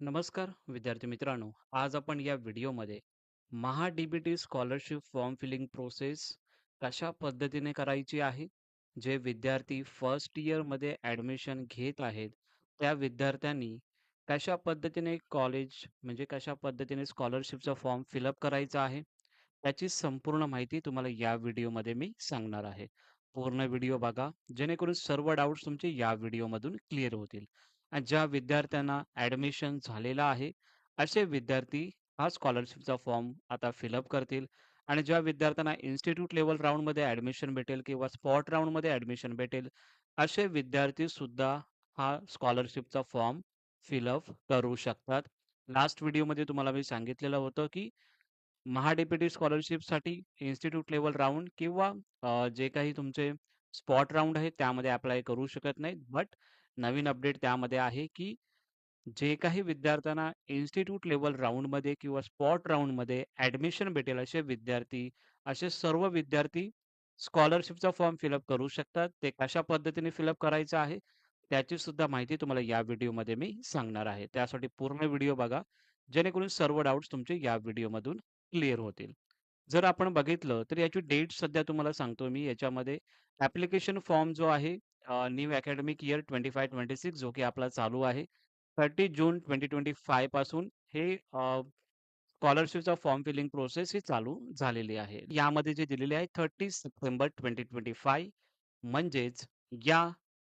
नमस्कार विद्यार्थी मित्रांनो. आज आपण या व्हिडिओमध्ये Maha DBT scholarship form filling process कशा पद्धतीने करायची आहे? जे विद्यार्थी फर्स्ट इयरमध्ये ऍडमिशन घेत आहेत त्या विद्यार्थ्यांनी कशा पद्धतीने कॉलेज म्हणजे कशा पद्धतीने स्कॉलरशिपचा फॉर्म फिलअप करायचा आहे? त्याची संपूर्ण माहिती तुम्हाला या व्हिडिओमध्ये मी सांगणार आहे. पूर्ण व्हिडिओ बघा जेणेकरून सर्व डाऊट्स तुमचे या व्हिडिओमधून क्लिअर होतील. ज्या विद्यार्थ्यांना ऍडमिशन झालेला आहे असे विद्यार्थी हा स्कॉलरशिपचा फॉर्म आता फिलअप करतील आणि ज्या विद्यार्थ्यांना इन्स्टिट्यूट लेवल राऊंडमध्ये ऍडमिशन भेटेल किंवा स्पॉट राऊंडमध्ये ऍडमिशन भेटेल असे विद्यार्थी सुद्धा हा स्कॉलरशिपचा फॉर्म फिलअप करू शकतात लास्ट व्हिडिओमध्ये तुम्हाला मी सांगितलेलं होतं की महाडेप्युटी स्कॉलरशिपसाठी इन्स्टिट्यूट लेवल राऊंड किंवा जे काही तुमचे स्पॉट राऊंड आहे त्यामध्ये अप्लाय करू शकत नाहीत. बट नवीन अपडेट त्यामध्ये आहे, की जे काही विद्यार्थ्यांना इन्स्टिट्यूट लेवल राऊंडमध्ये किंवा स्पॉट राऊंडमध्ये ॲडमिशन भेटेल असे विद्यार्थी, असे सर्व विद्यार्थी स्कॉलरशिपचा फॉर्म फिलअप करू शकतात. ते कशा पद्धतीने फिलअप करायचं आहे, त्याची सुद्धा माहिती तुम्हाला या व्हिडिओमध्ये मी सांगणार आहे. त्यासाठी पूर्ण व्हिडिओ बघा, जेणेकरून सर्व डाऊट्स तुमचे या व्हिडिओमधून क्लिअर होतील. जर आपण बघितलं तर याची डेट सध्या तुम्हाला सांगतो मी याच्यामध्ये ॲप्लिकेशन फॉर्म जो आहे अ, न्यू अकॅडमिक इयर 25-26 जो की आपला चालू आहे. 30 जून 2025 पासून हे अ, स्कॉलरशिपचा फॉर्म फिलिंग प्रोसेस ही चालू झालेली आहे. यामध्ये जे दिलेले आहे 30 सप्टेंबर 2025 म्हणजेच या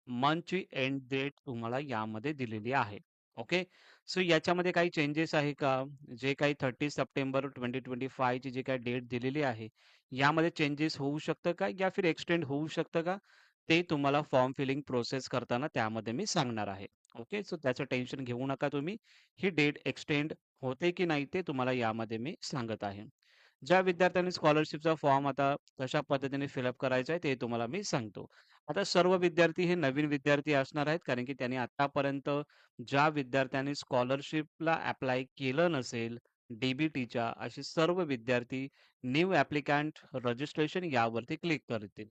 मंथची एंड डेट तुम्हाला यामध्ये दिलेली आहे. ओके. सो याच्यामध्ये काही चेंजेस आहे का? जे काही 30 सप्टेंबर 2025 ची जी काही डेट दिलेली आहे, यामध्ये चेंजेस होऊ शकतं का? या फिर एक्सटेंड होऊ शकतं का? ते तुम्हाला फॉर्म फिलिंग प्रोसेस करताना त्यामध्ये मी सांगणार आहे. ओके. सो त्याचं टेन्शन घेऊ नका तुम्ही. ही डेट एक्सटेंड होते की नाही ते तुम्हाला यामध्ये मी सांगत आहे. ज्या विद्यार्थ्यांनी स्कॉलरशिपचा फॉर्म आता कशा पद्धतीने फिलअप करायचा आहे ते तुम्हाला मी सांगतो. आता सर्व विद्यार्थी हे नवीन विद्यार्थी असणार आहेत कारण की त्यांनी आतापर्यंत ज्या विद्यार्थ्यांनी स्कॉलरशिपला अप्लाय केलं नसेल डी-बी-टीच्या असे सर्व विद्यार्थी न्यू ॲप्लिकंट रजिस्ट्रेशन यावरती क्लिक करतील.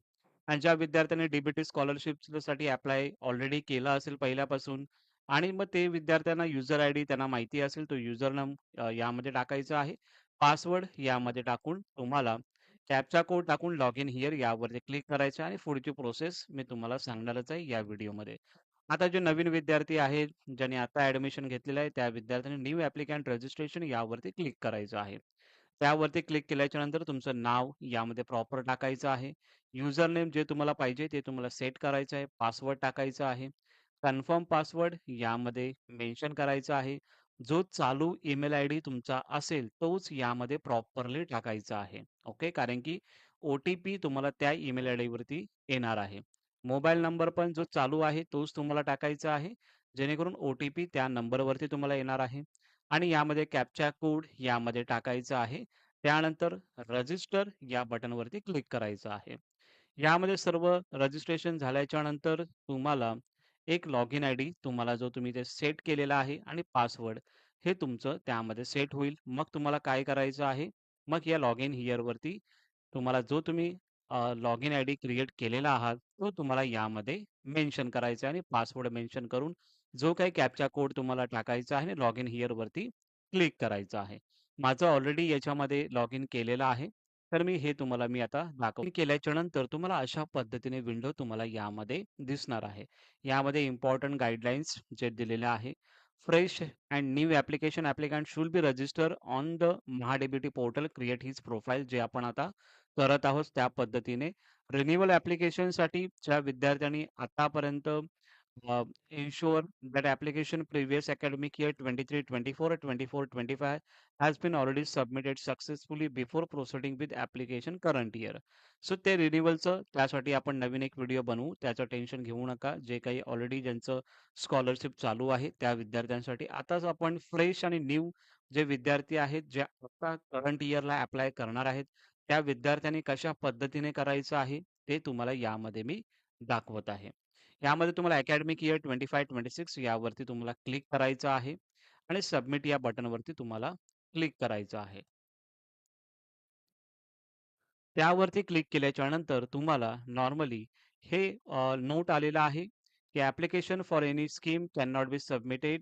आणि ज्या विद्यार्थ्यांनी डीबीटी स्कॉलरशिपसाठी अप्लाय ऑलरेडी केला असेल पहिल्यापासून आणि मग ते विद्यार्थ्यांना युजर आयडी त्यांना माहिती असेल तो युजर नेम अ, यामध्ये टाकायचा आहे. पासवर्ड यामध्ये टाकून तुम्हाला कॅपचा कोड टाकून लॉग इन हिअर यावरती क्लिक करायचं आहे आणि पुढची प्रोसेस मी तुम्हाला सांगणारच आहे या व्हिडिओमध्ये. आता जे नवीन विद्यार्थी आहेत, ज्यांनी आता ऍडमिशन घेतलेलं आहे, त्या विद्यार्थ्यांनी न्यू ॲप्लिकंट रजिस्ट्रेशन यावरती क्लिक करायचं आहे. त्यावरती क्लिक केल्याच्यानंतर तुमचं नाव यामध्ये प्रॉपर टाकायचं आहे. युजर नेम जे तुम्हाला पाहिजे ते तुम्हाला सेट करायचं आहे. पासवर्ड टाकायचा आहे. कन्फर्म पासवर्ड यामध्ये मेन्शन करायचा आहे. जो चालू ईमेल आयडी तुमचा असेल तोच यामध्ये प्रॉपरली टाकायचा आहे. ओके. कारण की ओ-टी-पी तुम्हाला त्या ईमेल आयडीवरती येणार आहे. मोबाईल नंबर पण जो चालू आहे तोच तुम्हाला टाकायचा आहे. जेणेकरून ओ-टी-पी त्या नंबरवरती तुम्हाला येणार आहे. आणि यामध्ये कॅप्चा कोड यामध्ये टाकायचा आहे. त्यानंतर रजिस्टर या बटनवरती क्लिक करायचं आहे. यामध्ये सर्व रजिस्ट्रेशन झाल्याच्यानंतर तुम्हाला एक लॉगिन आयडी तुम्हाला जो तुम्ही ते सेट केलेला आहे आणि पासवर्ड हे तुमचं त्यामध्ये सेट होईल. मग तुम्हाला काय करायचं आहे, मग या लॉग इन हिअरवरती तुम्हाला जो तुम्ही अ, लॉगिन आयडी क्रिएट केलेला आहात, तो तुम्हाला यामध्ये मेन्शन करायचा आहे आणि पासवर्ड मेन्शन करून जो काही कॅपचा कोड तुम्हाला टाकायचा आहे लॉग इन हिअर वरती क्लिक करायचं आहे. माझं ऑलरेडी याच्यामध्ये लॉग इन केलेलं आहे. तर मी हे तुम्हाला मी आता दाखवून केल्याच्यानंतर तुम्हाला अशा पद्धतीने विंडो तुम्हाला यामध्ये दिसणार आहे. यामध्ये इम्पोर्टंट गाईडलाईन्स जे दिलेले आहे. Fresh and new application applicant should be register on the Maha DBT portal create his profile जे आपण आता करत आहोत त्या पद्धतीने. रिन्युअल ॲप्लिकेशनसाठी ज्या विद्यार्थ्यांनी आतापर्यंत Uh, ensure that application previous academic year 23-24 or 24-25 has been already submitted successfully before proceeding with application current year. So ते रिन्युअलचं त्यासाठी आपण नवीन एक व्हिडिओ बनवू. त्याचं टेन्शन घेऊ नका. जे काही ऑलरेडी ज्यांचं स्कॉलरशिप चालू आहे त्या विद्यार्थ्यांसाठी. आताच आपण फ्रेश आणि न्यू जे विद्यार्थी आहेत, जे आता करंट इयरला अप्लाय करणार आहेत, त्या विद्यार्थ्यांनी कशा पद्धतीने करायचं आहे, ते तुम्हाला यामध्ये मी दाखवत आहे. यामध्ये तुम्हाला अकॅडमिक इयर 25-26 यावरती तुम्हाला क्लिक करायचं आहे आणि सबमिट या बटनवरती तुम्हाला क्लिक करायचं आहे. त्यावरती क्लिक केल्याच्यानंतर तुम्हाला नॉर्मली हे नोट आलेलं आहे, की application for any scheme can not be submitted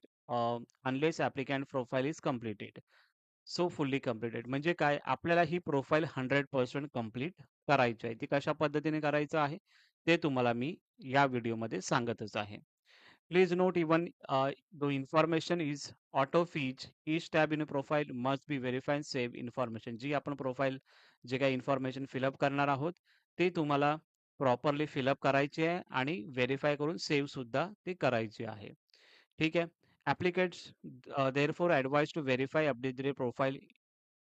unless applicant profile is completed. So fully completed म्हणजे काय? आपल्याला ही प्रोफाईल हंड्रेड पर्सेंट कंप्लीट करायची आहे. ती कशा पद्धतीने करायचं आहे, ते तुम्हाला मी या व्हिडिओमध्ये सांगतच आहे. Please note even uh, the information is auto feed each tab in a profile must be verify and save information. जी आपण प्रोफाइल जे काही इन्फॉर्मेशन फिलअप करणार आहोत ते तुम्हाला प्रॉपरली फिलअप करायची आहे आणि व्हेरीफाय करून सेव्ह सुद्धा ती करायची आहे. ठीक आहे? Applicants therefore advised to verify update the profile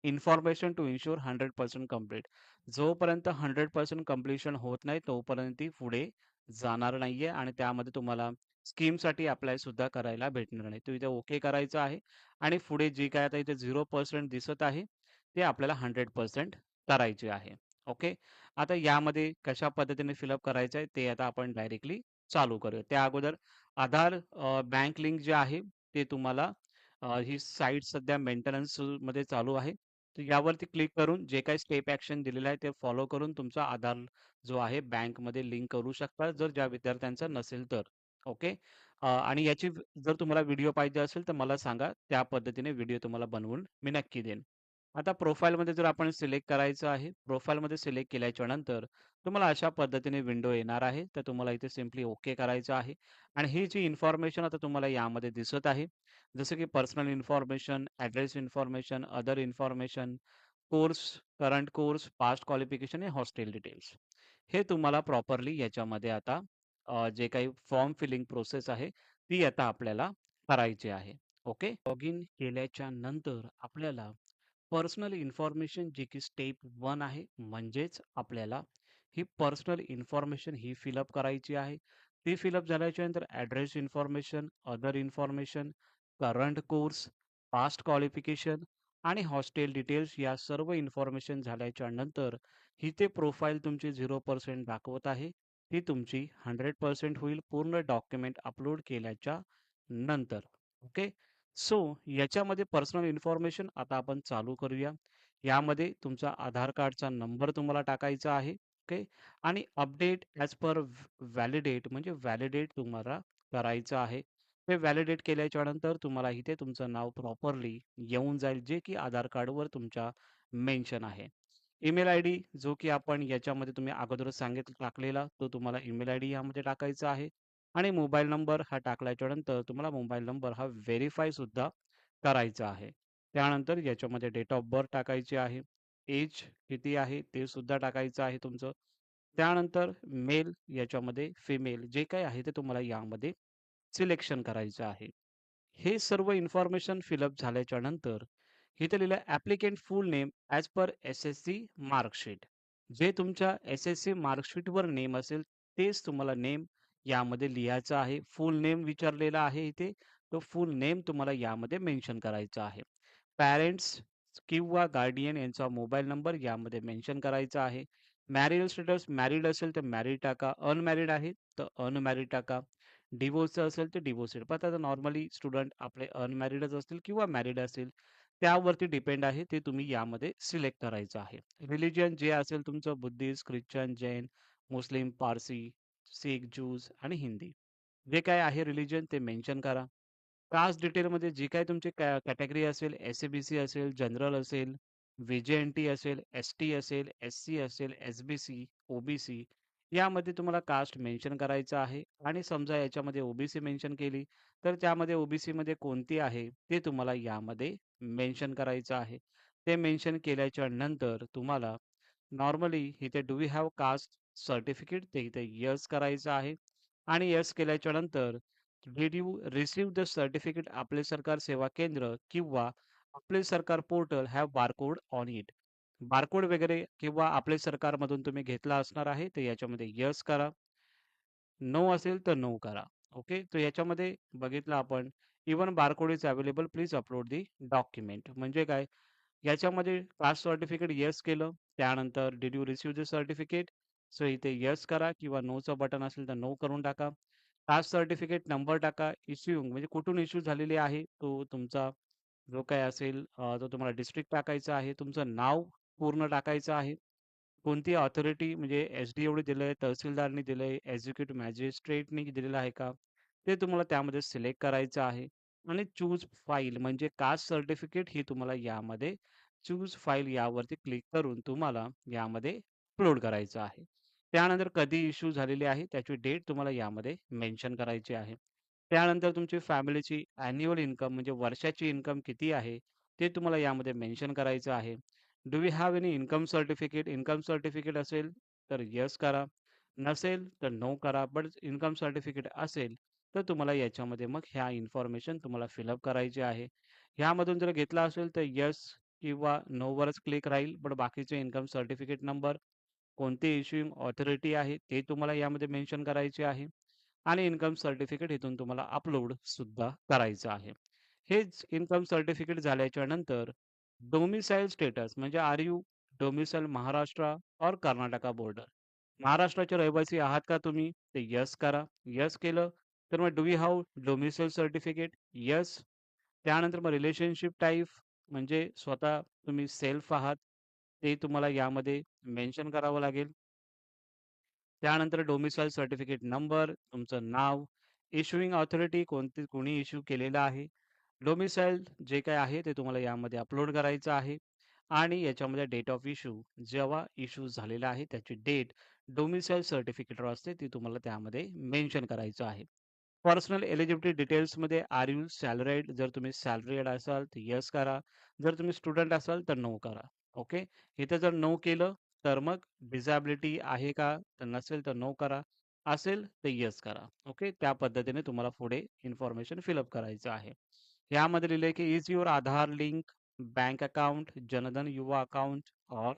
information to ensure hundred percent complete जोपर्यंत हंड्रेड पर्सेंट कम्प्लिशन होत नाही तोपर्यंत ती पुढे जाणार नाहीये आणि त्यामध्ये तुम्हाला स्कीमसाठी अप्लाय सुद्धा करायला भेटणार नाही. तो इथे ओके करायचं आहे आणि पुढे जी काय आता इथे 0% दिसत आहे, ते आपल्याला 100% करायचे आहे. ओके. आता यामध्ये कशा पद्धतीने फिलअप करायचं आहे, ते आता आपण डायरेक्टली चालू करूया. त्या अगोदर आधार बँक लिंक जे आहे, ते तुम्हाला ही साईट सध्या मेंटेनन्समध्ये चालू आहे. तर यावरती क्लिक करून जे काही स्टेप ॲक्शन दिलेलं आहे, ते फॉलो करून तुमचा आधार जो आहे बँकमध्ये लिंक करू शकता, जर ज्या विद्यार्थ्यांचा नसेल तर. ओके. आणि याची जर तुम्हाला व्हिडिओ पाहिजे असेल, तर मला सांगा. त्या पद्धतीने व्हिडिओ तुम्हाला बनवून मी नक्की देईन. आता प्रोफाइलमध्ये जर आपण सिलेक्ट करायचं आहे. प्रोफाईलमध्ये सिलेक्ट केल्याच्यानंतर तुम्हाला अशा पद्धतीने विंडो येणार आहे. तर तुम्हाला इथे सिम्पली ओके करायचं आहे. आणि ही जी इन्फॉर्मेशन आता तुम्हाला यामध्ये दिसत आहे. जसं की personal information, address information, other information, course, current course, past qualification आणि हॉस्टेल डिटेल्स. हे तुम्हाला प्रॉपरली याच्यामध्ये आता जे काही फॉर्म फिलिंग प्रोसेस आहे, ती आता आपल्याला करायची आहे. ओके. लॉग इन केल्याच्यानंतर आपल्याला पर्सनल इन्फॉर्मेशन जी की स्टेप वन आहे, म्हणजेच आपल्याला ही पर्सनल इन्फॉर्मेशन ही फिलअप करायची आहे. ती फिलअप झाल्याच्यानंतर address information, other information, current course, past qualification आणि हॉस्टेल डिटेल्स या सर्व इन्फॉर्मेशन झाल्याच्यानंतर हिथे प्रोफाईल तुमची झिरो पर्सेंट दाखवत आहे. ती तुमची 100% होईल पूर्ण डॉक्युमेंट अपलोड केल्याच्यानंतर. ओके. सो याच्यामध्ये पर्सनल इन्फॉर्मेशन आता आपण चालू करूया. यामध्ये तुमचा आधार कार्डचा नंबर तुम्हाला टाकायचा आहे. ओके. आणि अपडेट ॲज पर व्हॅलिडेट म्हणजे व्हॅलिडेट तुम्हाला करायचं आहे. ते व्हॅलिडेट केल्याच्यानंतर तुम्हाला इथे तुमचं नाव प्रॉपरली येऊन जाईल, जे की आधार कार्डवर तुमच्या मेन्शन आहे. ईमेल आयडी जो की आपण याच्यामध्ये तुम्ही अगोदरच सांगितलं टाकलेला, तो तुम्हाला ईमेल आयडी यामध्ये टाकायचा आहे. आणि मोबाईल नंबर हा टाकल्याच्या नंतर तुम्हाला मोबाईल नंबर हा व्हेरिफाय सुद्धा करायचा आहे. त्यानंतर याच्यामध्ये डेट ऑफ बर्थ टाकायची आहे. एज किती आहे ते सुद्धा टाकायचं आहे तुमचं. त्यानंतर मेल याच्यामध्ये फिमेल जे काही आहे ते तुम्हाला यामध्ये सिलेक्शन करायचं आहे. हे सर्व इन्फॉर्मेशन फिलअप झाल्याच्यानंतर इथे लिहिलं applicant full name as per SSC marksheet. जे तुमच्या एस-एस-सी मार्कशीटवर नेम असेल, तेच तुम्हाला नेम यामध्ये लिहायचं आहे. फुल नेम विचारलेला आहे इथे. तो फुल नेम तुम्हाला यामध्ये मेन्शन करायचा आहे. पॅरेंट्स किंवा गार्डियन यांचा मोबाईल नंबर यामध्ये मेन्शन करायचा आहे. मॅरिड स्टेटस मॅरिड असेल तर मॅरिड टाका. अनमॅरिड आहे तर अनमॅरिड टाका. डिव्होर्स असेल तर डिवोर्सेड पण आता नॉर्मली स्टुडंट आपले अनमॅरिडच असतील किंवा मॅरिड असेल त्यावरती डिपेंड आहे ते तुम्ही यामध्ये सिलेक्ट करायचं आहे. रिलिजन जे असेल तुमचं Buddhist, Christian, Jain, Muslim, Parsi, Sikh Jews Hindi Hindi. जे काय आहे रिलिजन ते मेन्शन करा. कास्ट डिटेलमध्ये जी काही तुमची कॅ कॅटेगरी असेल, एस-ए-बी-सी असेल, जनरल असेल, व्ही-जे-एन-टी असेल, एस-टी असेल, एस-सी असेल, एस-बी-सी, ओ-बी-सी यामध्ये तुम्हाला कास्ट मेन्शन करायचं आहे आणि समजा याच्यामध्ये ओ-बी-सी मेन्शन केली, तर त्यामध्ये ओ-बी-सीमध्ये कोणती आहे ते तुम्हाला यामध्ये मेन्शन करायचं आहे. ते मेन्शन केल्याच्यानंतर तुम्हाला नॉर्मली इथे do we have caste certificate ते इथे यस करायचं आहे आणि यस केल्याच्यानंतर did you receive the certificate Aaple Sarkar Seva Kendra किंवा Aaple Sarkar portal have barcode on it. Barcode वगैरे किंवा आपले सरकारमधून तुम्ही घेतला असणार आहे, तर याच्यामध्ये यस करा. नो असेल तर नो करा. ओके. तर याच्यामध्ये बघितलं आपण even barcode is available please upload the document. म्हणजे काय? याच्यामध्ये कास्ट सर्टिफिकेट येस केलं. त्यानंतर did you receive the certificate? So इथे येस करा किंवा नोचं बटन असेल तर नो करून टाका. कास्ट सर्टिफिकेट नंबर टाका. इश्यूइंग म्हणजे कुठून इश्यू झालेली आहे, तो तुमचा जो काही असेल तो तुम्हाला डिस्ट्रिक्ट टाकायचा आहे. तुमचं नाव पूर्ण टाकायचं आहे. कोणती ऑथॉरिटी म्हणजे एस-डी-ओने दिलंय, तहसीलदारनी दिलंय, एक्झिक्युटिव्ह मॅजिस्ट्रेटनी दिलेलं आहे का? ते तुम्हाला त्यामध्ये सिलेक्ट करायचं आहे. आणि चूज फाईल म्हणजे कास्ट सर्टिफिकेट ही तुम्हाला यामध्ये चूज फाईल यावरती क्लिक करून तुम्हाला यामध्ये अपलोड करायचं आहे. त्यानंतर कधी इश्यू झालेली आहे त्याची डेट तुम्हाला यामध्ये मेन्शन करायची आहे. त्यानंतर तुमची फॅमिलीची अॅन्युअल इन्कम म्हणजे वर्षाची इन्कम किती आहे, ते तुम्हाला यामध्ये मेन्शन करायचं आहे. Do we have any income certificate? Income certificate असेल तर यस करा. नसेल तर नो करा. बट इन्कम सर्टिफिकेट असेल तर तुम्हाला याच्यामध्ये मग ह्या इन्फॉर्मेशन तुम्हाला फिलअप करायची आहे. ह्यामधून जर घेतला असेल तर यस किंवा नोवरच क्लिक राहील. बट बाकीचे इन्कम सर्टिफिकेट नंबर, कोणती इश्यूइंग ऑथॉरिटी आहे ते तुम्हाला यामध्ये मेन्शन करायचे आहे आणि इन्कम सर्टिफिकेट इथून तुम्हाला अपलोड सुद्धा करायचं आहे. हेच इन्कम सर्टिफिकेट झाल्याच्यानंतर डोमिसाइल स्टेटस म्हणजे आर यू डोमिसाइल महाराष्ट्र और कर्नाटका बॉर्डर. महाराष्ट्राचे रहिवासी आहात का तुम्ही? ते यस करा. यस केलं तर मग do we have domicile certificate? Yes त्यानंतर मग रिलेशनशिप टाईप म्हणजे स्वतः तुम्ही सेल्फ आहात, ते तुम्हाला यामध्ये मेन्शन करावं लागेल. त्यानंतर डोमिसाईल सर्टिफिकेट नंबर, तुमचं नाव, इश्यूइंग ऑथॉरिटी कोणती कोणी इश्यू केलेलं आहे. डोमिसाइल जे काय आहे ते तुम्हाला यामध्ये अपलोड करायचं आहे आणि याच्यामध्ये डेट ऑफ इश्यू जेव्हा इश्यू झालेला आहे त्याची डेट डोमिसाइल सर्टिफिकेटवर असते ती तुम्हाला त्यामध्ये मेन्शन करायचं आहे. पर्सनल एलिजिबिलिटी डिटेल्समध्ये आर यू सॅलरीड जर तुम्ही सॅलरीड असाल तर यस करा. जर तुम्ही स्टुडंट असाल तर नो करा. ओके. इथे जर नो केलं तर मग डिझॅबिलिटी आहे का? तर नसेल तर नो करा. असेल तर यस करा. ओके. त्या पद्धतीने तुम्हाला पुढे इन्फॉर्मेशन फिलअप करायचं आहे. यामध्ये लिहिले की is your Aadhaar link bank account, Jandhan Yuva account और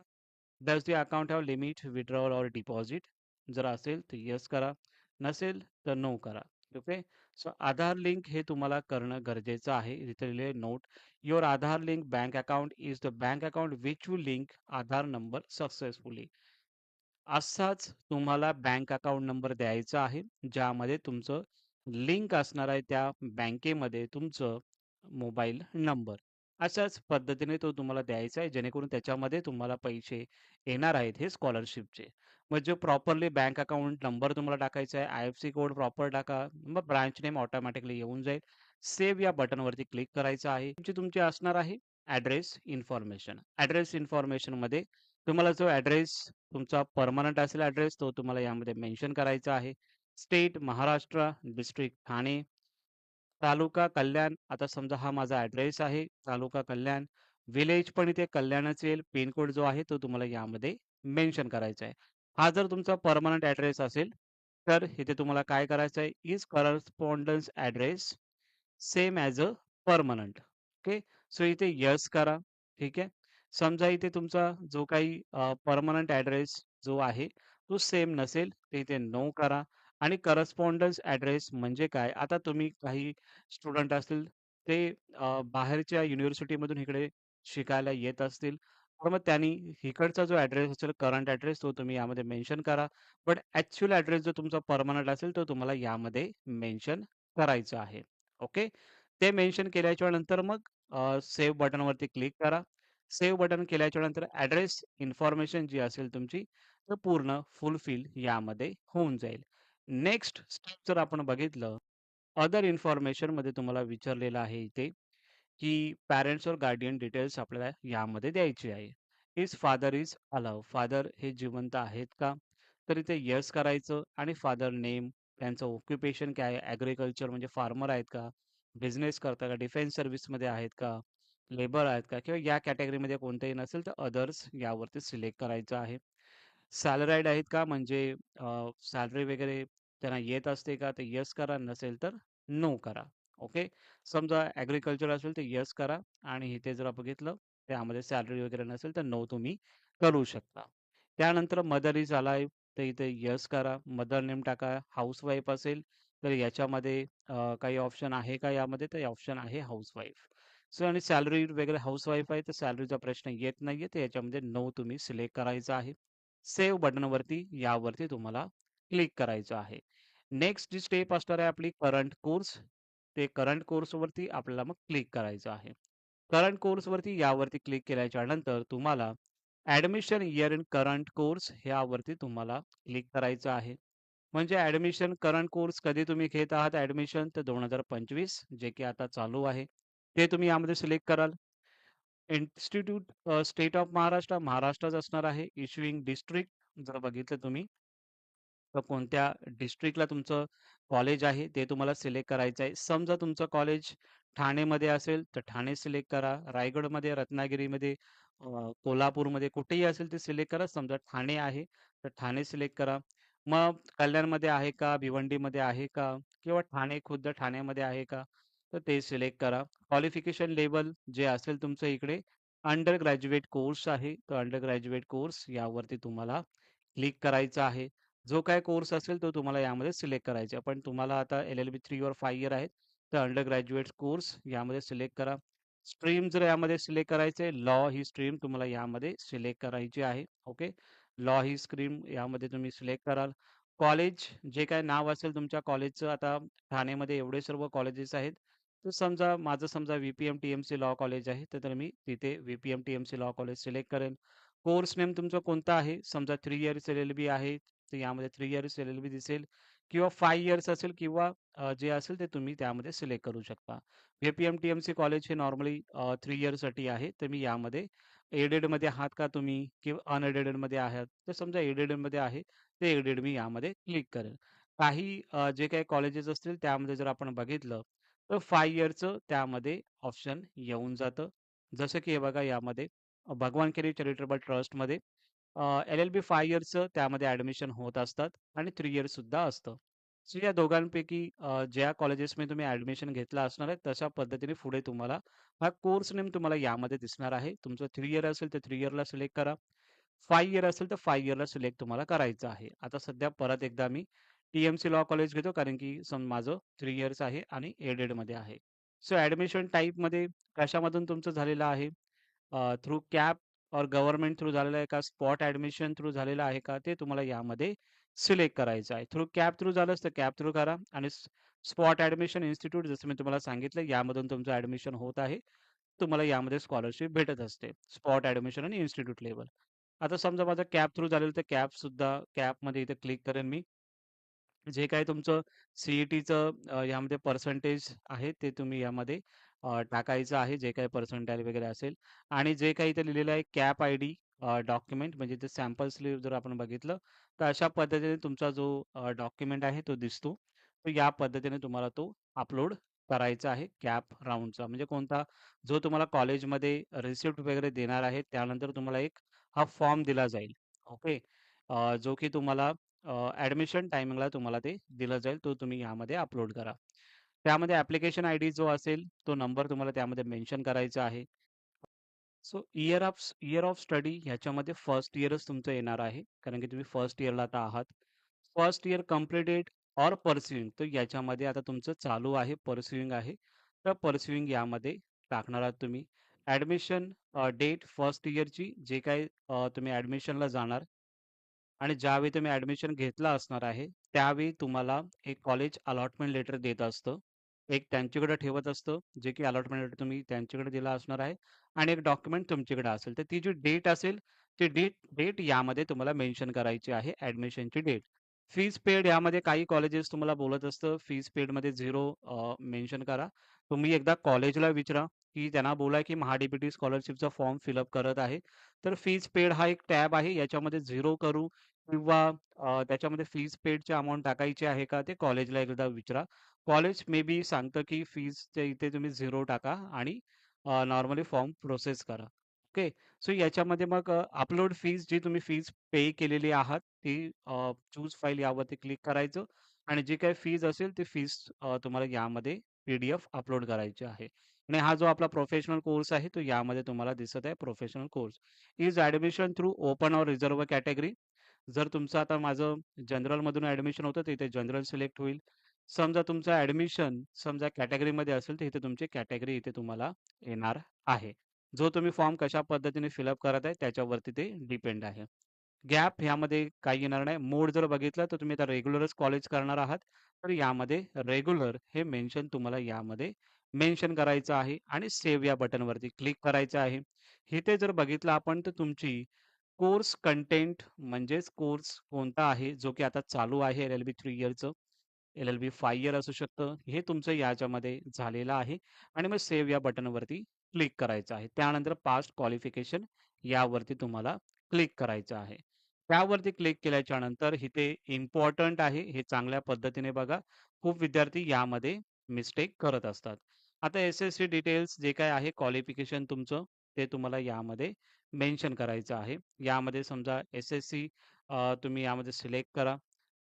does the account have limit withdrawal और डिपॉझिट? जर असेल तर यस करा. नसेल तर नो करा. ओके. सो आधार लिंक हे तुम्हाला करणं गरजेचं आहे. इथे note your Aadhaar link bank account is the bank account which you link Aadhaar number successfully. असाच तुम्हाला बँक अकाउंट नंबर द्यायचा आहे, ज्यामध्ये तुमचं लिंक असणार आहे त्या बँकेमध्ये तुमचं मोबाईल नंबर. अशाच पद्धतीने तो तुम्हाला द्यायचा आहे, जेणेकरून त्याच्यामध्ये तुम्हाला पैसे येणार आहेत हे स्कॉलरशिपचे. मग जे प्रॉपरली बँक अकाउंट नंबर तुम्हाला टाकायचा आहे, आय-एफ-सी कोड प्रॉपर टाका. मग ब्रांच नेम ऑटोमॅटिकली येऊन जाईल. सेव्ह या बटनवरती क्लिक करायचं आहे. तुमची तुमची असणार आहे ॲड्रेस इन्फॉर्मेशन. ॲड्रेस इन्फॉर्मेशनमध्ये तुम्हाला जो ॲड्रेस तुमचा परमनंट असेल ॲड्रेस तो तुम्हाला यामध्ये मेन्शन करायचा आहे. State Maharashtra, district Thane, taluka Kalyan. आता समजा हा माझा ॲड्रेस आहे तालुका कल्याण. विलेज पण इथे कल्याणच येईल. पिन कोड जो आहे तो तुम्हाला यामध्ये मेन्शन करायचा आहे. हा जर तुमचा परमनंट ॲड्रेस असेल, तर इथे तुम्हाला काय करायचं आहे, is correspondence address same as a permanent okay. So इथे यस करा. ठीक आहे. समजा इथे तुमचा जो काही परमनंट ऍड्रेस ॲड्रेस जो आहे तो सेम नसेल, तर इथे नो करा आणि करस्पॉन्डन्स ॲड्रेस म्हणजे काय? आता तुम्ही काही स्टुडंट असतील ते अ, बाहेरच्या युनिव्हर्सिटीमधून इकडे शिकायला येत असतील, तर मग त्यांनी इकडचा जो ॲड्रेस असेल करंट ॲड्रेस तो तुम्ही यामध्ये मेन्शन करा. बट ॲक्चुअल ॲड्रेस जो तुमचा परमनंट असेल तो तुम्हाला यामध्ये मेन्शन करायचा आहे. ओके. ते मेन्शन केल्याच्यानंतर मग अ, सेव्ह बटनवरती क्लिक करा. सेव्ह बटन केल्याच्यानंतर ॲड्रेस इन्फॉर्मेशन जी असेल तुमची, तर पूर्ण फुलफिल यामध्ये होऊन जाईल. नेक्स्ट स्टेप जर आपण बघितलं, अदर इन्फॉर्मेशनमध्ये तुम्हाला विचारलेलं आहे इथे, की पॅरेंट्स और गार्डियन डिटेल्स आपल्याला यामध्ये द्यायची आहे. Is father is alive. Father हे जिवंत आहेत का? तर इथे यस करायचं आणि फादर नेम, त्यांचं ऑक्युपेशन काय आहे? ॲग्रिकल्चर म्हणजे फार्मर आहेत का? बिझनेस करता का? डिफेन्स सर्व्हिसमध्ये आहेत का? लेबर आहेत का? किंवा या कॅटेगरीमध्ये कोणतंही नसेल तर अदर्स यावरती सिलेक्ट करायचं आहे. सॅलराईड आहेत का? म्हणजे सॅलरी वगैरे त्यांना येत असते का? तर येस करा. नसेल तर नो करा. ओके. समजा ॲग्रीकल्चर असेल तर येस करा आणि इथे जर बघितलं त्यामध्ये सॅलरी वगैरे नसेल तर नो तुम्ही करू शकता. त्यानंतर मदर इज अलाइव्ह तर इथे येस करा. मदर नेम टाका. हाउसवाईफ असेल तर याच्यामध्ये अ, काही ऑप्शन आहे का यामध्ये? तर ऑप्शन आहे हाउसवाईफ. सो आणि सॅलरी वगैरे हाउसवाईफ आहे तर सॅलरीचा प्रश्न येत नाहीये, तर याच्यामध्ये नो तुम्ही सिलेक्ट करायचा आहे. सेव्ह बटनवरती यावरती तुम्हाला क्लिक करायचं आहे. नेक्स्ट जी स्टेप असणार आहे आपली करंट कोर्स. ते करंट कोर्सवरती आपल्याला मग क्लिक करायचं आहे. करंट कोर्सवरती यावरती क्लिक केल्याच्यानंतर तुम्हाला admission year in current course ह्यावरती तुम्हाला क्लिक करायचं आहे. म्हणजे ॲडमिशन करंट कोर्स कधी तुम्ही घेत आहात ॲडमिशन तर 2025 जे की आता चालू आहे. ते तुम्ही यामध्ये सिलेक्ट कराल. इन्स्टिट्यूट स्टेट ऑफ महाराष्ट्र महाराष्ट्राच असणार आहे. इश्युइंग डिस्ट्रिक्ट जर बघितलं तुम्ही तर कोणत्या डिस्ट्रिक्टला तुमचं कॉलेज आहे ते तुम्हाला सिलेक्ट करायचं आहे. समजा तुमचं कॉलेज ठाणेमध्ये असेल तर ठाणे सिलेक्ट करा. रायगडमध्ये, रत्नागिरीमध्ये, अ, कोल्हापूरमध्ये कुठेही असेल ते सिलेक्ट करा. समजा ठाणे आहे तर ठाणे सिलेक्ट करा. मग कल्याणमध्ये आहे का, भिवंडीमध्ये आहे का किंवा ठाणे खुद्द ठाण्यामध्ये आहे का, तर ते सिलेक्ट करा. क्वालिफिकेशन लेवल जे असेल तुमचं इकडे अंडर ग्रॅज्युएट कोर्स आहे. तर अंडर ग्रॅज्युएट कोर्स यावरती तुम्हाला क्लिक करायचं आहे. जो काही कोर्स असेल तो तुम्हाला यामध्ये सिलेक्ट करायचा आहे. पण तुम्हाला आता एल-एल-बी थ्री और फाय इयर आहेत. तर अंडर ग्रॅज्युएट कोर्स यामध्ये सिलेक्ट करा. स्ट्रीम जर यामध्ये सिलेक्ट करायचे लॉ ही स्ट्रीम तुम्हाला यामध्ये सिलेक्ट करायची आहे. ओके. लॉ ही स्ट्रीम यामध्ये तुम्ही सिलेक्ट कराल. कॉलेज जे काय नाव असेल तुमच्या कॉलेजचं आता ठाणेमध्ये एवढे सर्व कॉलेजेस आहेत. तर समजा माझं समजा व्ही-पी-एम टी-एम-सी लॉ कॉलेज आहे. तर मी तिथे VPM TMC law college select करेन. कोर्स नेम तुमचा कोणता आहे? समजा थ्री इयर्स एल-एल-बी आहे. तर यामध्ये थ्री इयर्स एल-एल-बी दिसेल किंवा फाय इयर्स असेल किंवा अ, जे असेल ते तुम्ही त्यामध्ये सिलेक्ट करू शकता. व्हीपीएम टी-एम-सी कॉलेज हे नॉर्मली थ्री इयर्ससाठी आहे. तर मी यामध्ये एडेडमध्ये आहात का तुम्ही किंवा अनएडेडमध्ये आहात. तर समजा एडेडमध्ये आहे, ते एडेड मी यामध्ये क्लिक करेल. काही अ, जे काही कॉलेजेस असतील त्यामध्ये जर आपण बघितलं तर फाय इयरचं त्यामध्ये ऑप्शन येऊन जातं. जसं की हे बघा यामध्ये भगवान केरी चॅरिटेबल ट्रस्टमध्ये एल-एल-बी फाय इयरचं त्यामध्ये ॲडमिशन होत असतात आणि थ्री इयर्ससुद्धा असतं. सो या दोघांपैकी ज्या कॉलेजेसमध्ये तुम्ही ॲडमिशन घेतलं असणार आहे, तशा पद्धतीने पुढे तुम्हाला हा कोर्स नेम तुम्हाला यामध्ये दिसणार आहे. तुमचं थ्री इयर असेल तर थ्री इयरला सिलेक्ट करा. फाय इयर असेल तर फाय इयरला सिलेक्ट तुम्हाला करायचं आहे. आता सध्या परत एकदा मी टी-एम-सी लॉ कॉलेज घेतो कारण की सम माझं थ्री इयर्स आहे आणि एडेडमध्ये आहे. सो ॲडमिशन टाईपमध्ये कशामधून तुमचं झालेलं आहे? थ्रू कॅप और गव्हर्नमेंट थ्रू झालेलं आहे का? स्पॉट ॲडमिशन थ्रू झालेलं आहे का? ते तुम्हाला यामध्ये सिलेक्ट करायचं आहे. थ्रू कॅप थ्रू झालं तर कॅप थ्रू करा आणि स्पॉट ॲडमिशन इन्स्टिट्यूट जसं मी तुम्हाला सांगितलं यामधून तुमचं ॲडमिशन होत आहे. तुम्हाला यामध्ये स्कॉलरशिप भेटत असते. स्पॉट ॲडमिशन आणि इन्स्टिट्यूट लेवल आता समजा माझं कॅप थ्रू झालेलं तर कॅपसुद्धा कॅपमध्ये इथे क्लिक करेन मी. जे काही तुमचं सीईटीचं यामध्ये पर्सेंटेज आहे ते तुम्ही यामध्ये अ, टाकायचं आहे. जे काही पर्सेंटाईल वगैरे असेल आणि जे काही इथे लिहिलेलं आहे कॅप आयडी अ, डॉक्युमेंट म्हणजे ते सॅम्पल स्लीव जर आपण बघितलं, तर अशा पद्धतीने तुमचा जो अ, डॉक्युमेंट आहे तो दिसतो. तर या पद्धतीने तुम्हाला तो अपलोड करायचा आहे कॅप राउंडचा. म्हणजे कोणता? जो तुम्हाला कॉलेजमध्ये रिसिप्ट वगैरे देणार आहे. त्यानंतर तुम्हाला एक हा फॉर्म दिला जाईल. ओके. अ, जो की तुम्हाला अ, ॲडमिशन टायमिंगला तुम्हाला ते दिलं जाईल. तो तुम्ही यामध्ये अपलोड करा. त्यामध्ये ॲप्लिकेशन आयडी जो असेल, तो नंबर तुम्हाला त्यामध्ये मेन्शन करायचा आहे. So year of year of study ह्याच्यामध्ये फर्स्ट इयरच तुमचं येणार आहे. कारण की तुम्ही फर्स्ट इयरला आता आहात. First year completed or pursuing तर याच्यामध्ये आता तुमचं चालू आहे, परस्युईंग आहे. तर परस्युईंग यामध्ये टाकणार आहात तुम्ही. ॲडमिशन डेट फर्स्ट इयरची जे काही तुम्ही ॲडमिशनला जाणार आणि ज्यावेळी तुम्ही ॲडमिशन घेतला असणार आहे, त्यावेळी तुम्हाला एक कॉलेज अलॉटमेंट लेटर देत असतं. एक त्यांच्याकडे ठेवत असतो जे की अलॉटमेंट तुम्ही त्यांच्याकडे दिला असणार आहे आणि एक डॉक्युमेंट तुमच्याकडे असेल. तर ती जी डेट असेल, ती डेट डेट यामध्ये तुम्हाला मेन्शन करायची आहे, ॲडमिशनची डेट. फीज पेड यामध्ये काही कॉलेजेस तुम्हाला बोलत असतं, फीज पेडमध्ये 0 अ, मेन्शन करा. तुम्ही एकदा कॉलेजला विचारा, की त्यांना बोला, की महा-डी-बी-टी स्कॉलरशिपचा फॉर्म फिल करीत आहे. तर फीज पेड हा एक टॅब आहे. याच्यामध्ये 0 करू किंवा त्याच्यामध्ये फीज पेडची अमाउंट टाकायची आहे का? ते कॉलेजला एकदा विचारा. कॉलेज मे बी सांगतं, की फीजच्या इथे तुम्ही 0 टाका आणि नॉर्मली फॉर्म प्रोसेस करा. ओके. सो याच्यामध्ये मग अ, अपलोड फीज जी तुम्ही फीज पे केलेली आहात, ती अ, चूज फाइल यावरती क्लिक करायचं आणि जी काही फीज असेल ती फीज अ, तुम्हाला यामध्ये पी-डी-एफ अपलोड करायची आहे. आणि हा जो आपला प्रोफेशनल कोर्स आहे, तो यामध्ये तुम्हाला दिसत आहे professional course. Is admission through open or reserve category. जर तुमचं आता माझं जनरलमधून ॲडमिशन होतं, तर इथे जनरल सिलेक्ट होईल. समजा तुमचं ॲडमिशन समजा कॅटेगरीमध्ये असेल, तर इथे तुमची कॅटेगरी इथे तुम्हाला येणार आहे. जो तुम्ही फॉर्म कशा पद्धतीने फिल करत आहे, त्याच्यावरती ते डिपेंड आहे. गॅप ह्यामध्ये काही येणार नाही. मोड जर बघितलं, तर तुम्ही आता रेग्युलरच कॉलेज करणार आहात. तर यामध्ये रेग्युलर हे मेन्शन तुम्हाला यामध्ये मेन्शन करायचं आहे आणि सेव्ह या बटनवरती क्लिक करायचं आहे. इथे जर बघितलं आपण, तर तुमची कोर्स कंटेंट म्हणजेच कोर्स कोणता आहे, जो की आता चालू आहे एल-एल-बी 3 इयरचं. एल-एल-बी 5 इयर असू शकतं. हे तुमचं याच्यामध्ये झालेलं आहे आणि मग सेव्ह या बटनवरती क्लिक करायचं आहे. त्यानंतर पास्ट क्वालिफिकेशन यावरती तुम्हाला क्लिक करायचं आहे. त्यावरती क्लिक केल्याच्यानंतर इथे इम्पोर्टंट आहे, हे चांगल्या पद्धतीने बघा. खूप विद्यार्थी यामध्ये मिस्टेक करत असतात. आता एस-एस-सी डिटेल्स जे काही आहे क्वालिफिकेशन तुमचं, ते तुम्हाला यामध्ये मेन्शन करायचं आहे. यामध्ये समजा एस-एस-सी अ, तुम्ही यामध्ये सिलेक्ट करा.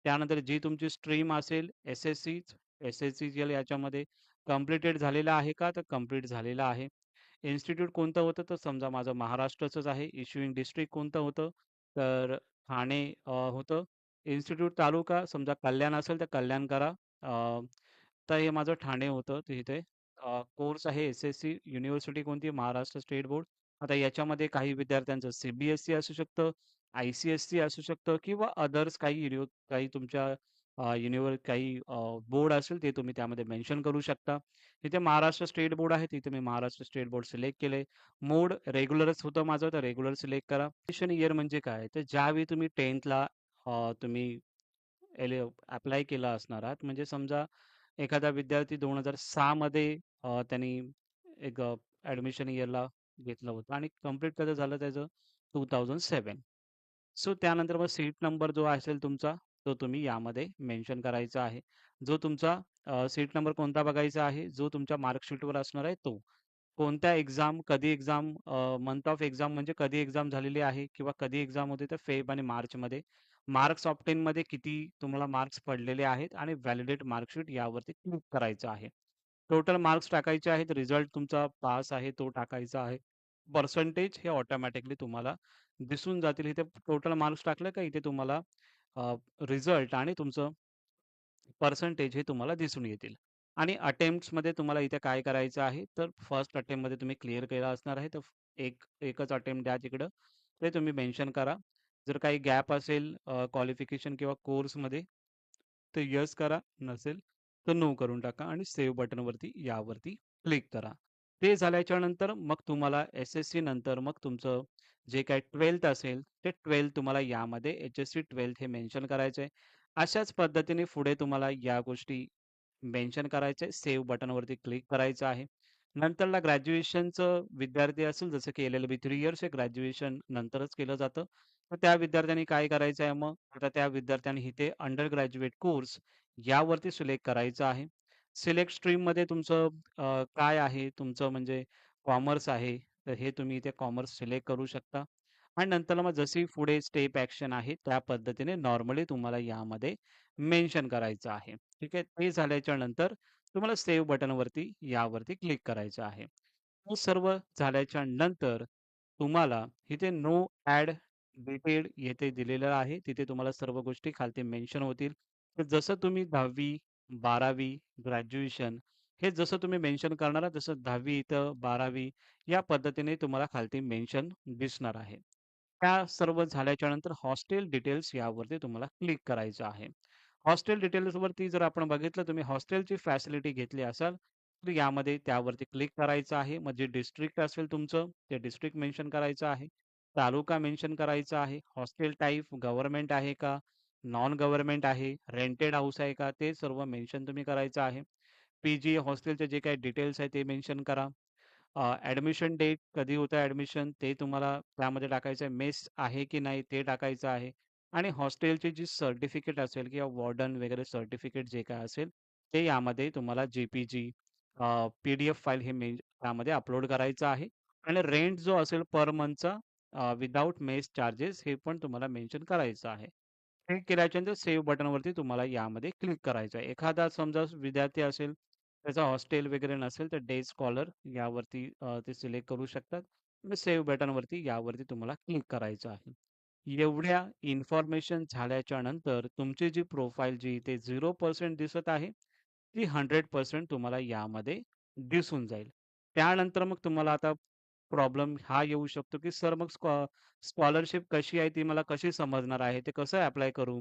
त्यानंतर जी तुमची स्ट्रीम असेल एस-एस-सीच, एस-एस-सीजीएल याच्यामध्ये कंप्लीटेड झालेलं आहे का? तर कंप्लीट झालेलं आहे. इन्स्टिट्यूट कोणतं होतं? तर समजा माझं महाराष्ट्राचंच आहे. इश्युइंग डिस्ट्रिक्ट कोणतं होतं? तर ठाणे अ, होतं. इन्स्टिट्यूट तालुका समजा कल्याण असेल तर कल्याण करा. अ, तर हे माझं ठाणे होतं तिथे. इथे अ, कोर्स आहे एस-एस-सी युनिव्हर्सिटी कोणती? Maharashtra state board. आता याच्यामध्ये काही विद्यार्थ्यांचं सी-बी-एस-ई असू शकतं, आय-सी-एस-सी असू शकतं किंवा अदर्स काही काही तुमच्या अ, युनिव्हर काही अ, बोर्ड असेल ते तुम्ही त्यामध्ये मेन्शन करू शकता. इथे महाराष्ट्र स्टेट बोर्ड आहे, तिथे मी महाराष्ट्र स्टेट बोर्ड सिलेक्ट केले मोड रेग्युलरच होतं माझं, तर रेग्युलर सिलेक्ट करा. एज्युकेशन इयर म्हणजे काय? तर ज्यावेळी तुम्ही 10thला अ, तुम्ही एल अप्लाय केला असणार आहात. म्हणजे समजा एखादा विद्यार्थी 2006 मध्ये अ, त्यांनी एक अ, ॲडमिशन इयरला घेतलं होतं आणि कंप्लीट कधी झालं त्याचं 2007. सो त्यानंतर मग सीट नंबर जो असेल तुमचा, तो तुम्ही यामध्ये मेन्शन करायचा आहे. जो तुमचा सीट नंबर कोणता बघायचा आहे? जो तुमच्या मार्कशीटवर असणार आहे तो. कोणत्या एक्झाम, कधी एक्झाम, मंथ ऑफ एक्झाम म्हणजे कधी एक्झाम झालेली आहे किंवा कधी एक्झाम होते तर फेब आणि मार्चमध्ये. मार्क्स ऑब्टेनमध्ये किती तुम्हाला मार्क्स पडलेले आहेत आणि व्हॅलिडेट मार्कशीट यावरती क्लिक करायचं आहे. टोटल मार्क्स टाकायचे आहेत. रिझल्ट तुमचा पास आहे तो टाकायचा आहे. पर्सेंटेज हे ऑटोमॅटिकली तुम्हाला दिसून जातील. इथे टोटल मार्क्स टाकले का इथे तुम्हाला रिझल्ट आणि तुमचं पर्सेंटेज हे तुम्हाला दिसून येतील. आणि अटेम्प्ट्समध्ये तुम्हाला इथे काय करायचं आहे, तर फर्स्ट अटेम्प्टमध्ये तुम्ही क्लिअर केला असणार आहे, तर एक एकच अटेम्प्ट द्या तिकडं. ते तुम्ही मेन्शन करा. जर काही गॅप असेल क्वालिफिकेशन किंवा कोर्समध्ये तर येस करा. नसेल तर नो करून टाका आणि सेव्ह बटनवरती यावरती क्लिक करा. ते झाल्याच्यानंतर मग तुम्हाला एस-एस-सी नंतर मग तुमचं जे काय ट्वेल्थ असेल, ते 12th तुम्हाला यामध्ये एच-एस-सी 12th हे मेन्शन करायचं आहे. अशाच पद्धतीने पुढे तुम्हाला या गोष्टी मेन्शन करायचे आहे. सेव्ह बटनवरती क्लिक करायचं आहे. नंतरला ग्रॅज्युएशनचं विद्यार्थी असेल, जसं की एल-एल-बी थ्री इयर्स हे ग्रॅज्युएशन नंतरच केलं जातं. तर त्या विद्यार्थ्यांनी काय करायचं आहे मग? आता त्या विद्यार्थ्यांनी इथे अंडर ग्रॅज्युएट कोर्स यावरती सिलेक्ट करायचं आहे. सिलेक्ट स्ट्रीममध्ये तुमचं काय आहे? तुमचं म्हणजे कॉमर्स आहे, तर हे तुम्ही इथे कॉमर्स सिलेक्ट करू शकता. आणि नंतर मग जशी पुढे स्टेप ॲक्शन आहे, त्या पद्धतीने नॉर्मली तुम्हाला यामध्ये मेन्शन करायचं आहे. ठीक आहे. ते झाल्याच्यानंतर तुम्हाला सेव्ह बटनवरती यावरती क्लिक करायचं आहे. हे सर्व झाल्याच्यानंतर तुम्हाला इथे नो ॲड डिटेल येथे दिलेलं आहे. तिथे तुम्हाला सर्व गोष्टी खालती मेन्शन होतील. तर जसं तुम्ही 10वी, 12वी, ग्रॅज्युएशन हे जसं तुम्ही मेन्शन करणार तसं 10वी इथं 12वी या पद्धतीने तुम्हाला खालती मेन्शन दिसणार आहे. त्या सर्व झाल्याच्यानंतर हॉस्टेल डिटेल्स यावरती तुम्हाला क्लिक करायचं आहे. हॉस्टेल डिटेल्सवरती जर आपण बघितलं तुम्ही हॉस्टेलची फॅसिलिटी घेतली असाल, तर यामध्ये त्यावरती क्लिक करायचं आहे. मग जे डिस्ट्रिक्ट असेल तुमचं, ते डिस्ट्रिक्ट मेन्शन करायचं आहे. तालुका मेन्शन करायचा आहे. हॉस्टेल टाइप गव्हर्नमेंट आहे का? नॉन गव्हर्नमेंट आहे? रेंटेड हाऊस आहे का? ते सर्व मेन्शन तुम्ही करायचं आहे. पी-जी हॉस्टेलचे जे काही डिटेल्स आहेत ते मेन्शन करा. ॲडमिशन डेट कधी होतं ॲडमिशन ते तुम्हाला त्यामध्ये टाकायचं आहे. मेस आहे की नाही ते टाकायचं आहे. आणि हॉस्टेलची जी सर्टिफिकेट असेल किंवा वॉर्डन वगैरे सर्टिफिकेट जे काय असेल, ते यामध्ये तुम्हाला जे-पी-जी पी-डी-एफ फाईल हे मेन त्यामध्ये अपलोड करायचं आहे. आणि रेंट जो असेल पर मंथचा अ, मेस चार्जेस हे पण तुम्हाला मेन्शन करायचं आहे. क्लिक केल्याच्यानंतर सेव्ह बटनवरती तुम्हाला यामध्ये क्लिक करायचं आहे. एखादा समजा विद्यार्थी असेल, त्याचा हॉस्टेल वगैरे नसेल, तर डे स्कॉलर यावरती अ, ते सिलेक्ट करू शकतात. आणि सेव्ह बटनवरती यावरती तुम्हाला क्लिक करायचं आहे. एवढ्या इन्फॉर्मेशन झाल्याच्यानंतर तुमची जी प्रोफाईल जी ते 0% दिसत आहे, ती 100% तुम्हाला यामध्ये दिसून जाईल. त्यानंतर मग तुम्हाला आता प्रॉब्लेम हा येऊ शकतो, की सर मग स्कॉ स्कॉलरशिप कशी आहे ती मला कशी समजणार आहे? ते कसं ॲप्लाय करू?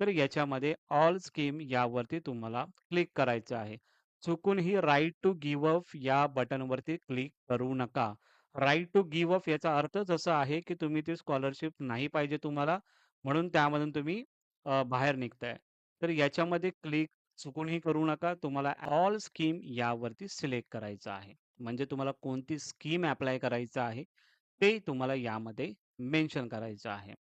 तर याच्यामध्ये ऑल स्कीम यावरती तुम्हाला क्लिक करायचं आहे. चुकूनही राईट टू गिव्ह अप या बटनवरती क्लिक करू नका. राइट टू गिव्ह अप याचा अर्थच असा आहे, की तुम्ही ती स्कॉलरशिप नाही पाहिजे तुम्हाला, म्हणून त्यामधून तुम्ही अ, बाहेर निघताय. तर याच्यामध्ये क्लिक चुकूनही करू नका. तुम्हाला ऑल स्कीम यावरती सिलेक्ट करायचं आहे. म्हणजे तुम्हाला कोणती स्कीम ॲप्लाय करायचं आहे, ते तुम्हाला यामध्ये मेन्शन करायचं आहे.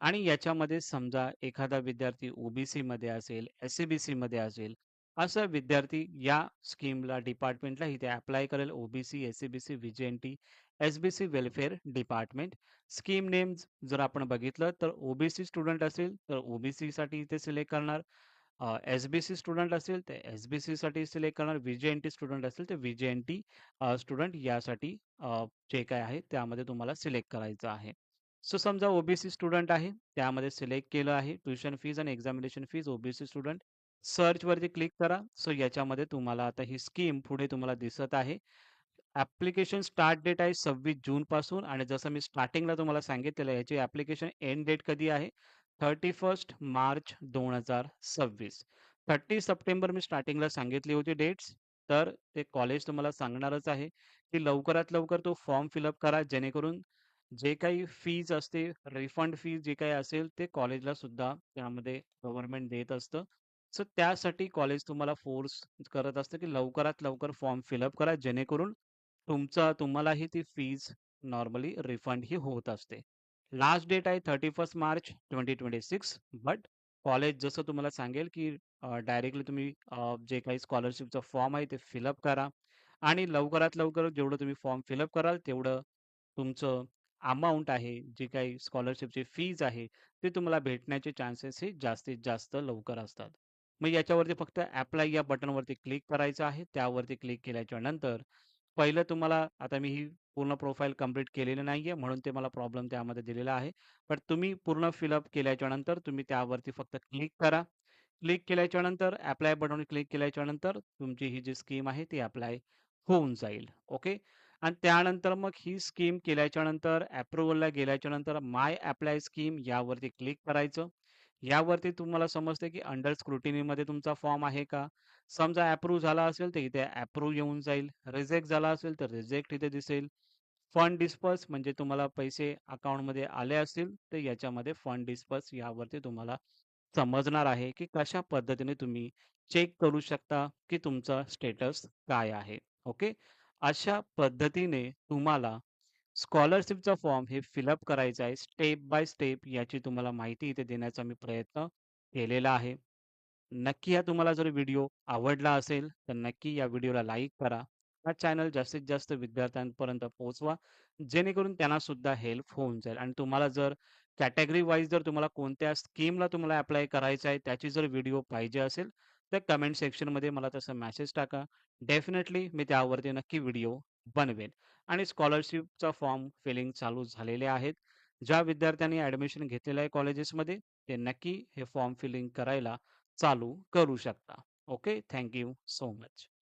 आणि याच्यामध्ये समजा एखादा विद्यार्थी ओ-बी-सीमध्ये असेल, एस-सी-बी-सीमध्ये असेल, असा विद्यार्थी या स्कीमला, डिपार्टमेंटला इथे अप्लाय करेल. OBC, SCBC, N T SBC welfare department. Scheme names जर आपण बघितलं तर ओबीसी स्टुडंट असेल, तर ओबीसीसाठी इथे सिलेक्ट करणार. एस-बी-सी स्टुडंट असेल, तर एस-बी-सीसाठी सिलेक्ट करणार. व्ही एन टी स्टुडंट असेल, तर व्ही एन टी स्टुडंट यासाठी जे काय आहे त्यामध्ये तुम्हाला सिलेक्ट करायचं आहे. सो समजा ओबीसी स्टुडंट आहे, त्यामध्ये सिलेक्ट केलं आहे. ट्युशन फीज आणि एक्झामिनेशन फीज ओबीसी स्टुडंट. सर्चवरती क्लिक करा. सो याच्यामध्ये तुम्हाला आता ही स्कीम पुढे तुम्हाला दिसत आहे. ॲप्लिकेशन स्टार्ट डेट आहे 26 जूनपासून आणि जसं मी स्टार्टिंगला तुम्हाला सांगितलेलं आहे, याची ॲप्लिकेशन एंड डेट कधी आहे? 31 मार्च 2026. 30 सप्टेंबर मी स्टार्टिंगला सांगितली होती डेट्स. तर ते कॉलेज तुम्हाला सांगणारच आहे, की लवकरात लवकर तो फॉर्म फिल करा जेणेकरून जे काही फीज असते, रिफंड फीज जे काही असेल, ते कॉलेजला सुद्धा त्यामध्ये गव्हर्नमेंट देत असतं. सो त्यासाठी कॉलेज तुम्हाला फोर्स करत असतं, की लवकरात लवकर फॉर्म फिलअप करा जेणेकरून तुमचा तुम्हालाही ती फीज नॉर्मली रिफंड ही होत असते. लास्ट डेट आहे 31 मार्च 2026 बट कॉलेज जसं तुम्हाला सांगेल, की डायरेक्टली तुम्ही अ, जे काही स्कॉलरशिपचा फॉर्म आहे ते फिलअप करा आणि लवकरात लवकर जेवढं तुम्ही फॉर्म फिलअप कराल तेवढं तुमचं अमाऊंट आहे, जी काही स्कॉलरशिपची फीज आहे, ते तुम्हाला भेटण्याचे चान्सेस हे जास्तीत जास्त लवकर असतात. मग याच्यावरती फक्त अप्लाय या बटनवरती क्लिक करायचं आहे. त्यावरती क्लिक केल्याच्यानंतर पहिलं तुम्हाला आता मी ही पूर्ण प्रोफाइल कंप्लीट केलेली नाहीये, म्हणून ते मला प्रॉब्लेम त्यामध्ये दिलेला आहे. पण तुम्ही पूर्ण फिलअप केल्याच्यानंतर तुम्ही त्यावरती फक्त क्लिक करा. क्लिक केल्याच्यानंतर अप्लाय बटनवर क्लिक केल्याच्यानंतर तुमची ही जी स्कीम आहे ती अप्लाय होऊन जाईल. ओके. आणि त्यानंतर मग ही स्कीम केल्याच्यानंतर अप्रूव्हलला गेल्याच्यानंतर माय अप्लाय स्कीम यावरती क्लिक करायचं. यावरती तुम्हाला समजते की अंडर स्क्रुटिनीमध्ये तुमचा फॉर्म आहे का? समजा अप्रूव्ह झाला असेल तर इथे अप्रूव्ह येऊन जाईल. रिजेक्ट झाला असेल तर रिजेक्ट इथे दिसेल. फंड डिस्पर्स म्हणजे तुम्हाला पैसे अकाउंटमध्ये आले असतील तर याच्यामध्ये फंड डिस्पर्स यावरती तुम्हाला समजणार आहे, की कशा पद्धतीने तुम्ही चेक करू शकता, की तुमचा स्टेटस काय आहे. ओके. अशा पद्धतीने तुम्हाला स्कॉलरशिपचा फॉर्म हे फिलअप करायचं आहे. स्टेप बाय स्टेप याची तुम्हाला माहिती इथे देण्याचा मी प्रयत्न केलेला आहे. नक्की हा तुम्हाला जर व्हिडिओ आवडला असेल, तर नक्की या व्हिडिओला लाईक करा. हा चॅनल जास्तीत जास्त विद्यार्थ्यांपर्यंत पोहोचवा, जेणेकरून त्यांना सुद्धा हेल्प होऊन जाईल आणि तुम्हाला जर कॅटेगरी वाईज जर तुम्हाला कोणत्या स्कीमला तुम्हाला अप्लाय करायचं आहे, त्याची जर व्हिडिओ पाहिजे असेल, तर कमेंट सेक्शनमध्ये मला तसा मेसेज टाका. डेफिनेटली मी त्यावरती नक्की व्हिडिओ बनवेन आणि स्कॉलरशिपचा फॉर्म फिलिंग चालू झालेले आहेत. ज्या विद्यार्थ्यांनी ॲडमिशन घेतलेलं आहे कॉलेजेसमध्ये, ते नक्की हे फॉर्म फिलिंग करायला चालू करू शकता. Okay. Thank you so much.